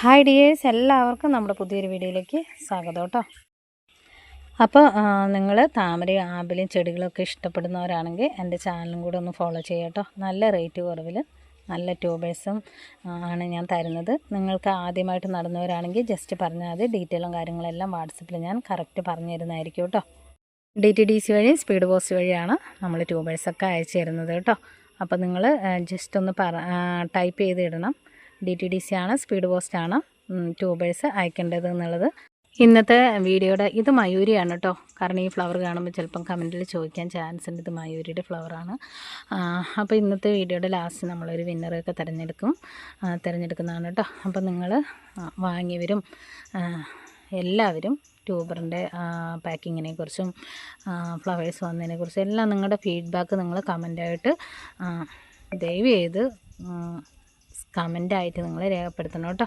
Hi dears എല്ലാവർക്കും നമ്മുടെ പുതിയൊരു വീഡിയോയിലേക്ക് സ്വാഗതം കേട്ടോ. അപ്പോൾ നിങ്ങൾ താമരയും ആമ്പലും ചെടികളൊക്കെ ഇഷ്ടപ്പെടുന്നവരാണെങ്കിൽ എന്റെ ചാനലും കൂടെ ഒന്ന് ഫോളോ ചെയ്യുക കേട്ടോ. നല്ല റേറ്റ് കുറവിൽ നല്ല ട്യൂബേഴ്സും ആണ് ഞാൻ തരുന്നത്. നിങ്ങൾക്ക് ആദ്യമായിട്ട് നടന്നവരാണെങ്കിൽ ജസ്റ്റ് പറഞ്ഞാൽ മതി. ഡീറ്റെയിലും കാര്യങ്ങളെല്ലാം വാട്സപ്പിൽ ഞാൻ കറക്റ്റ് പറഞ്ഞു തരുന്നതായിരിക്കും കേട്ടോ. ഡി ടി ഡി സി വഴി സ്പീഡ് പോസ്റ്റ് വഴിയാണ് നമ്മൾ ട്യൂബേഴ്സൊക്കെ അയച്ചു തരുന്നത് കേട്ടോ. അപ്പോൾ നിങ്ങൾ ജസ്റ്റ് ഒന്ന് പറ ടൈപ്പ് ചെയ്ത് ഇടണം. ഡി ടി ഡി സി ആണ് സ്പീഡ് പോസ്റ്റാണ് ട്യൂബേഴ്സ് അയക്കേണ്ടത് എന്നുള്ളത്. ഇന്നത്തെ വീഡിയോയുടെ ഇത് മയൂരിയാണ് കേട്ടോ കാരണം ഈ ഫ്ലവർ കാണുമ്പോൾ ചിലപ്പം കമന്റിൽ ചോദിക്കാൻ ചാൻസ് ഉണ്ട്. ഇത് മയൂരിയുടെ ഫ്ലവറാണ് അപ്പോൾ ഇന്നത്തെ വീഡിയോയുടെ ലാസ്റ്റ് നമ്മളൊരു വിന്നറൊക്കെ തിരഞ്ഞെടുക്കും. തിരഞ്ഞെടുക്കുന്നതാണ് കേട്ടോ അപ്പോൾ നിങ്ങൾ വാങ്ങിയവരും എല്ലാവരും ട്യൂബറിന്റെ പാക്കിങ്ങിനെ കുറിച്ചും ഫ്ലവേഴ്സ് വന്നതിനെ വന്നതിനെക്കുറിച്ചും എല്ലാം നിങ്ങളുടെ ഫീഡ്ബാക്ക് നിങ്ങൾ കമന്റായിട്ട് ദയവ് ചെയ്ത് കമന്റായിട്ട് നിങ്ങൾ രേഖപ്പെടുത്തണം കേട്ടോ.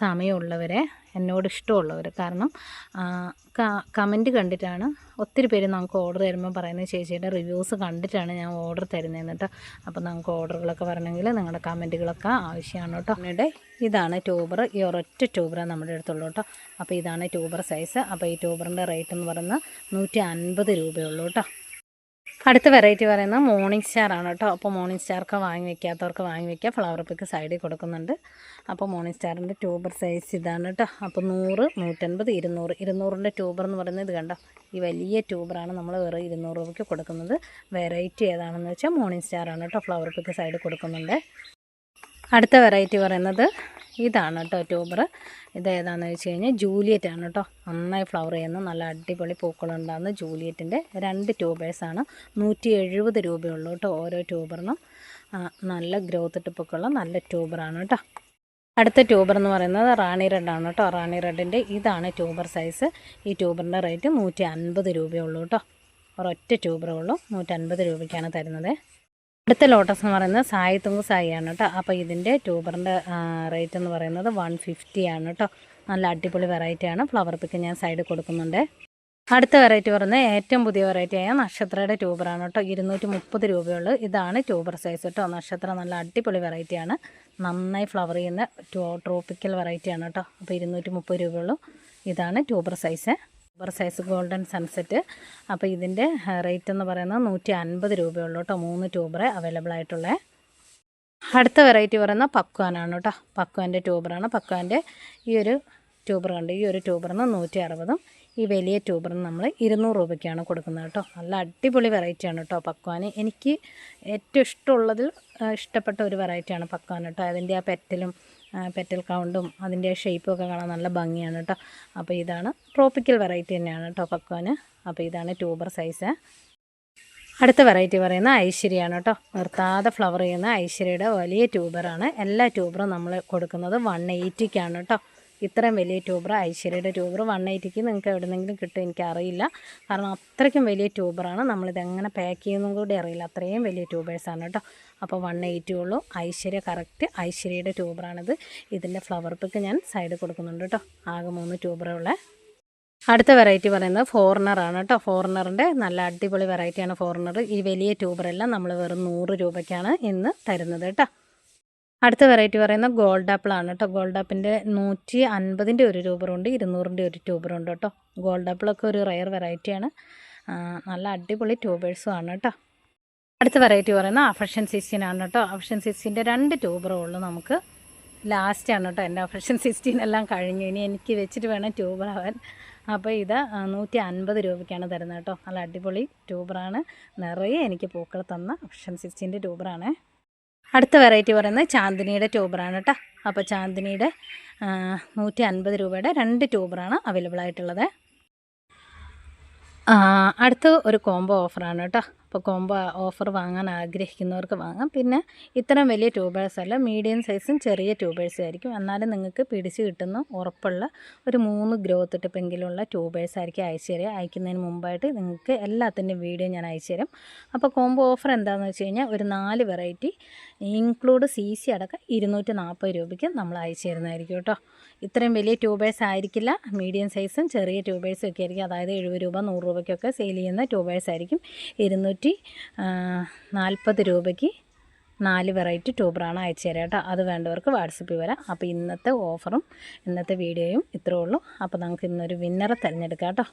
സമയമുള്ളവരെ എന്നോട് ഇഷ്ടമുള്ളവർ കാരണം കമന്റ് കണ്ടിട്ടാണ് ഒത്തിരി പേര് നമുക്ക് ഓർഡർ തരുമ്പോൾ പറയുന്നത് ചേച്ചിയുടെ റിവ്യൂസ് കണ്ടിട്ടാണ് ഞാൻ ഓർഡർ തരുന്നത് കേട്ടോ. അപ്പോൾ നമുക്ക് ഓർഡറുകളൊക്കെ വരണമെങ്കിൽ നിങ്ങളുടെ കമന്റുകളൊക്കെ ആവശ്യമാണ് കേട്ടോ. പിന്നീട് ഇതാണ് ട്യൂബർ ഈ ഒരൊറ്റ ട്യൂബറാണ് നമ്മുടെ അടുത്തുള്ളൂ കേട്ടോ. അപ്പോൾ ഇതാണ് ട്യൂബർ സൈസ് അപ്പോൾ ഈ ട്യൂബറിന്റെ റേറ്റ് എന്ന് പറയുന്നത് നൂറ്റി അൻപത് രൂപയുള്ളൂ കേട്ടോ. അടുത്ത വെറൈറ്റി പറയുന്നത് മോർണിംഗ് സ്റ്റാർ ആണ് കേട്ടോ. അപ്പോൾ മോർണിംഗ് സ്റ്റാർക്ക് വാങ്ങി വെക്കാത്തവർക്ക് വാങ്ങി വെക്കുക ഫ്ലവർ പിക്ക് സൈഡിൽ കൊടുക്കുന്നുണ്ട്. അപ്പോൾ മോർണിംഗ് സ്റ്റാറിന്റെ ട്യൂബർ സൈസ് ഇതാണ് കേട്ടോ. അപ്പോൾ നൂറ് നൂറ്റൻപത് ഇരുന്നൂറ്. ഇരുന്നൂറിന്റെ ട്യൂബർ എന്ന് പറയുന്നത് ഇത് കണ്ടോ? ഈ വലിയ ട്യൂബറാണ് നമ്മൾ വെറും ഇരുന്നൂറ് രൂപയ്ക്ക് കൊടുക്കുന്നത്. വെറൈറ്റി ഏതാണെന്ന് വെച്ചാൽ മോർണിംഗ് സ്റ്റാർ ആണ് കേട്ടോ. ഫ്ലവർ പിക്ക് സൈഡിൽ കൊടുക്കുന്നുണ്ട്. അടുത്ത വെറൈറ്റി പറയുന്നത് ഇതാണ് കേട്ടോ ട്യൂബർ ഇത് ഏതാണെന്ന് വെച്ച് കഴിഞ്ഞാൽ ജൂലിയറ്റ് ആണ് കേട്ടോ നന്നായി ഫ്ലവർ ചെയ്യുന്ന. നല്ല അടിപൊളി പൂക്കളുണ്ടാകുന്ന ജൂലിയറ്റിന്റെ രണ്ട് ട്യൂബേഴ്സാണ് നൂറ്റി എഴുപത് രൂപയുള്ളൂ കേട്ടോ ഓരോ ട്യൂബറിനും നല്ല ഗ്രോത്ത് ടിപ്പൊക്കെയുള്ള നല്ല ട്യൂബറാണ് കേട്ടോ അടുത്ത ട്യൂബർ എന്ന് പറയുന്നത് റാണി റെഡ് ആണ് കേട്ടോ റാണി റെഡിന്റെ ഇതാണ് ട്യൂബർ സൈസ് ഈ ട്യൂബറിന്റെ റേറ്റ് നൂറ്റി അൻപത് രൂപയുള്ളൂ കേട്ടോ ഒരൊറ്റ ട്യൂബറേ ഉള്ളൂ. നൂറ്റൻപത് രൂപയ്ക്കാണ് തരുന്നത്. അടുത്ത ലോട്ടസ് എന്ന് പറയുന്നത് സായി സായിയാണ് സായി ആണ് കേട്ടോ അപ്പോൾ ഇതിന്റെ ട്യൂബറിന്റെ റേറ്റ് എന്ന് പറയുന്നത് വൺ ഫിഫ്റ്റി ആണ് കേട്ടോ നല്ല അടിപൊളി വെറൈറ്റിയാണ് ഫ്ലവർ പിക്ക് ഞാൻ സൈഡിൽ കൊടുക്കുന്നുണ്ട്. അടുത്ത വെറൈറ്റി പറയുന്നത് ഏറ്റവും പുതിയ വെറൈറ്റിയായ നക്ഷത്രയുടെ ട്യൂബറാണ് കേട്ടോ ഇരുന്നൂറ്റി മുപ്പത് രൂപയുള്ളൂ. ഇതാണ് ട്യൂബർ സൈസ് കേട്ടോ നക്ഷത്രം നല്ല അടിപൊളി വെറൈറ്റിയാണ് നന്നായി ഫ്ലവർ ചെയ്യുന്ന ട്രോപ്പിക്കൽ വെറൈറ്റിയാണ് കേട്ടോ അപ്പോൾ ഇരുന്നൂറ്റി മുപ്പത് രൂപയുള്ളൂ. ഇതാണ് tuber size tuber size golden sunset അപ്പോൾ ഇതിന്റെ റേറ്റ് എന്ന് പറയുന്നത് നൂറ്റി അൻപത് രൂപയുള്ളൂ കേട്ടോ മൂന്ന് ട്യൂബർ അവൈലബിൾ ആയിട്ടുള്ളത് അടുത്ത വെറൈറ്റി പറയുന്നത് പക്വാനാണ് കേട്ടോ പക്വാന്റെ ട്യൂബറാണ് പക്വാന്റെ ഈ ഒരു ട്യൂബർ കണ്ട് ഈ ഒരു ട്യൂബറിന് നൂറ്റി അറുപതും ഈ വലിയ ട്യൂബറിന് നമ്മൾ ഇരുന്നൂറ് രൂപയ്ക്കാണ് കൊടുക്കുന്നത് കേട്ടോ നല്ല അടിപൊളി വെറൈറ്റിയാണ് കേട്ടോ പക്വാന്. എനിക്ക് ഏറ്റവും ഇഷ്ടമുള്ളതിൽ ഇഷ്ടപ്പെട്ട ഒരു വെറൈറ്റിയാണ് പക്വാൻ കേട്ടോ അതിന്റെ ആ പെറ്റലും പെറ്റൽ കൗണ്ടും അതിന്റെ ഷേപ്പും ഒക്കെ കാണാൻ നല്ല ഭംഗിയാണ് കേട്ടോ അപ്പോൾ ഇതാണ് ട്രോപ്പിക്കൽ വെറൈറ്റി തന്നെയാണ് കേട്ടോ പക്വാന്. അപ്പോൾ ഇതാണ് ട്യൂബർ സൈസ്. അടുത്ത വെറൈറ്റി പറയുന്ന ഐശ്വര്യയാണ് കേട്ടോ നിർത്താതെ ഫ്ലവർ ചെയ്യുന്ന ഐശ്വര്യയുടെ വലിയ ട്യൂബറാണ്. എല്ലാ ട്യൂബറും നമ്മൾ കൊടുക്കുന്നത് വൺ എയ്റ്റിക്കാണ് കേട്ടോ ഇത്രയും വലിയ ട്യൂബർ ഐശ്വര്യയുടെ ട്യൂബർ. വൺ എയ്റ്റിക്ക് നിങ്ങൾക്ക് എവിടെന്നെങ്കിലും കിട്ടും എനിക്കറിയില്ല. കാരണം അത്രയ്ക്കും വലിയ ട്യൂബറാണ്. നമ്മളിത് എങ്ങനെ പാക്ക് ചെയ്യുന്നതും കൂടി അറിയില്ല. അത്രയും വലിയ ട്യൂബേഴ്സാണ് കേട്ടോ. അപ്പോൾ വൺ എയ്റ്റി ഐശ്വര്യ കറക്റ്റ് ഐശ്വര്യയുടെ ട്യൂബറാണിത്. ഇതിന്റെ ഫ്ലവർ പിക്ക് ഞാൻ സൈഡ് കൊടുക്കുന്നുണ്ട് കേട്ടോ. ആകെ മൂന്ന് ട്യൂബറേ ഉള്ളേ. അടുത്ത വെറൈറ്റി പറയുന്നത് ഫോറിനറാണ് കേട്ടോ. ഫോറിനറിന്റെ നല്ല അടിപൊളി വെറൈറ്റിയാണ് ഫോറിനർ ഈ വലിയ ട്യൂബറെല്ലാം നമ്മൾ വെറും നൂറ് രൂപയ്ക്കാണ് ഇന്ന് തരുന്നത് കേട്ടോ. അടുത്ത വെറൈറ്റി പറയുന്ന ഗോൾഡ് ആപ്പിൾ ആണ് കേട്ടോ ഗോൾഡ് ആപ്പിന്റെ നൂറ്റി അൻപതിന്റെ ഒരു രൂപറുണ്ട് ഇരുന്നൂറിന്റെ ഒരു ട്യൂബറുണ്ട് കേട്ടോ ഗോൾഡ് ആപ്പിളൊക്കെ ഒരു റയർ വെറൈറ്റിയാണ് നല്ല അടിപൊളി ട്യൂബേഴ്സും ആണ് കേട്ടോ അടുത്ത വെറൈറ്റി പറയുന്ന അഫഷൻ സിസ്റ്റീൻ ആണ് കേട്ടോ അഫഷൻ സിക്സ്റ്റീന്റെ രണ്ട് ട്യൂബറേ ഉള്ളൂ നമുക്ക്. ലാസ്റ്റ് ആണ് കേട്ടോ എന്റെ അഫഷൻ സിക്സ്റ്റീൻ എല്ലാം കഴിഞ്ഞു. ഇനി എനിക്ക് വെച്ചിട്ട് വേണം ട്യൂബർ ആവാൻ. അപ്പോൾ ഇത് നൂറ്റി അൻപത് രൂപയ്ക്കാണ് തരുന്നത് കേട്ടോ നല്ല അടിപൊളി ട്യൂബറാണ് നിറയെ എനിക്ക് പൂക്കൾ തന്ന അഫഷൻ സിക്സ്റ്റീന്റെ ട്യൂബറാണ് അടുത്ത വെറൈറ്റി പറയുന്നത് ചാന്ദിനിയുടെ ട്യൂബറാണ് കേട്ടോ. അപ്പോൾ ചാന്ദിനിയുടെ നൂറ്റി അൻപത് രൂപയുടെ രണ്ട് ട്യൂബറാണ് അവൈലബിൾ ആയിട്ടുള്ളത്. അടുത്ത ഒരു കോംബോ ഓഫറാണ് കേട്ടോ. അപ്പോൾ കോംബോ ഓഫർ വാങ്ങാൻ ആഗ്രഹിക്കുന്നവർക്ക് വാങ്ങാം. പിന്നെ ഇത്രയും വലിയ ട്യൂബേഴ്സ് അല്ല മീഡിയം സൈസും ചെറിയ ട്യൂബേഴ്സും ആയിരിക്കും. എന്നാലും നിങ്ങൾക്ക് പിടിച്ച് കിട്ടുന്ന ഉറപ്പുള്ള ഒരു മൂന്ന് ഗ്രോത്ത് ടിപ്പെങ്കിലുള്ള ട്യൂബേഴ്സ് ആയിരിക്കും അയച്ചു തരിക. അയക്കുന്നതിന് മുമ്പായിട്ട് നിങ്ങൾക്ക് എല്ലാത്തിന്റെയും വീഡിയോ ഞാൻ അയച്ചു തരും. അപ്പോൾ കോംബോ ഓഫർ എന്താണെന്ന് വെച്ച് കഴിഞ്ഞാൽ ഒരു നാല് വെറൈറ്റി ഇൻക്ലൂഡ് സി സി അടക്കം ഇരുന്നൂറ്റി നാൽപ്പത് രൂപയ്ക്ക് നമ്മൾ അയച്ചു തരുന്നതായിരിക്കും കേട്ടോ. ഇത്രയും വലിയ ട്യൂബേഴ്സ് ആയിരിക്കില്ല. മീഡിയം സൈസും ചെറിയ ട്യൂബേഴ്സും ഒക്കെ ആയിരിക്കും. അതായത് എഴുപത് രൂപ നൂറ് രൂപയ്ക്കൊക്കെ സെയിൽ ചെയ്യുന്ന ട്യൂബേഴ്സ് ആയിരിക്കും. ഇരുന്നൂറ്റി നാൽപ്പത് രൂപയ്ക്ക് നാല് വെറൈറ്റി ട്യൂബറാണ് അയച്ചു തരാം കേട്ടോ. അത് വേണ്ടവർക്ക് വാട്സപ്പിൽ വരാം. അപ്പോൾ ഇന്നത്തെ ഓഫറും ഇന്നത്തെ വീഡിയോയും ഇത്രയേ ഉള്ളൂ. അപ്പോൾ നമുക്ക് ഇന്നൊരു വിന്നറെ തിരഞ്ഞെടുക്കാം കേട്ടോ.